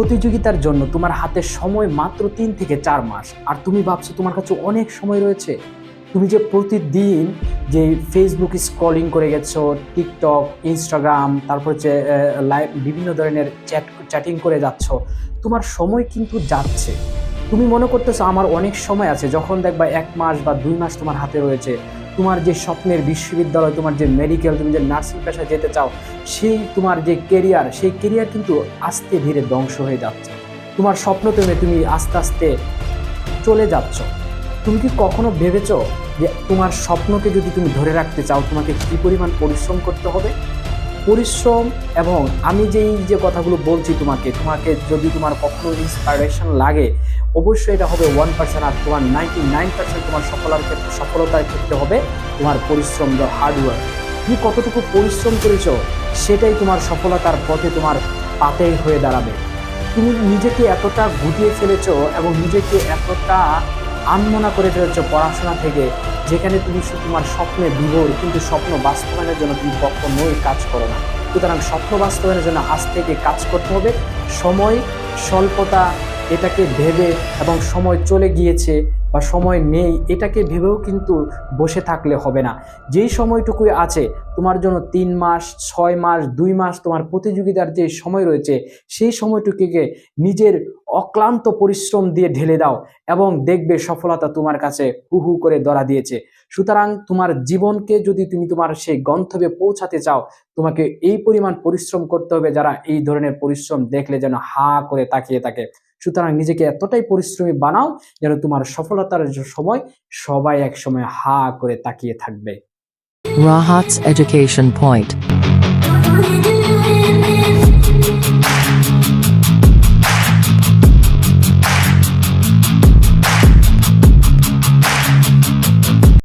প্রতিযোগিতার জন্য তোমার হাতে সময় মাত্র তিন থেকে চার মাস। আর তুমি ভাবছ তোমার কাছে অনেক সময় রয়েছে। তুমি যে প্রতিদিন যে ফেসবুক স্ক্রলিং করে গেছো টিকটক ইনস্টাগ্রাম তারপর যে লাইভ বিভিন্ন ধরনের চ্যাট চ্যাটিং করে যাচ্ছ, তোমার সময় কিন্তু যাচ্ছে। তুমি মনে করতেছো আমার অনেক সময় আছে, যখন দেখবা এক মাস বা দুই মাস তোমার হাতে রয়েছে। তোমার যে স্বপ্নের বিশ্ববিদ্যালয়, তোমার যে মেডিকেল তুমি যে নার্সিং পেশায় যেতে চাও, সেই তোমার যে কেরিয়ার সেই কেরিয়ার কিন্তু আস্তে ধীরে ধ্বংস হয়ে যাচ্ছে। তোমার স্বপ্ন তুমি তুমি আস্তে আস্তে চলে যাচ্ছ। তুমি কি কখনো ভেবেছ যে তোমার স্বপ্নকে যদি তুমি ধরে রাখতে চাও, তোমাকে কী পরিমাণ পরিশ্রম করতে হবে? পরিশ্রম এবং আমি যেই যে কথাগুলো বলছি তোমাকে তোমাকে যদি তোমার কখনো ইন্সপাইরেশন লাগে, অবশ্যই এটা হবে ওয়ান পার্সেন্ট আর তোমার নাইনটি নাইন পার্সেন্ট তোমার সফলার ক্ষেত্রে, সফলতার ক্ষেত্রে হবে তোমার পরিশ্রম বা হার্ডওয়ার্ক তুমি কতটুকু পরিশ্রম করেছ, সেটাই তোমার সফলতার পথে তোমার পাতে হয়ে দাঁড়াবে। তুমি নিজেকে এতটা গুটিয়ে ফেলেছো এবং নিজেকে এতটা আনমনা করে ফেলেছ পড়াশোনা থেকে যেখানে তুমি তোমার স্বপ্নে বিভোর, কিন্তু স্বপ্ন বাস্তবায়নের জন্য তুমি কখনোই কাজ করো না। সুতরাং স্বপ্ন বাস্তবায়নের জন্য আজ থেকে কাজ করতে হবে। সময়, স্বল্পতা, এটাকে ভেবে এবং সময় চলে গিয়েছে। বা সময় নেই, এটাকে ভেবেও কিন্তু বসে থাকলে হবে না। যেই সময়টুকুই আছে, তোমার জন্য তিন মাস, ছয় মাস, দুই মাস তোমার প্রতিযোগিতার যে সময় রয়েছে, সেই সময়টুকুকে নিজের অক্লান্ত পরিশ্রম দিয়ে ঢেলে দাও এবং দেখবে সফলতা তোমার কাছে হু হু করে ধরা দিয়েছে। সুতরাং তোমার জীবনকে যদি তুমি তোমার সেই গন্তব্যে পৌঁছাতে চাও, তোমাকে এই পরিমাণ পরিশ্রম করতে হবে যারা এই ধরনের পরিশ্রম দেখলে যেন হা করে তাকিয়ে থাকে। সুতরাং নিজেকে এতটাই পরিশ্রমী বানাও যেন তোমার সফলতার যে সময় সবাই এক সময় হা করে তাকিয়ে থাকবে Rahat's Education Point.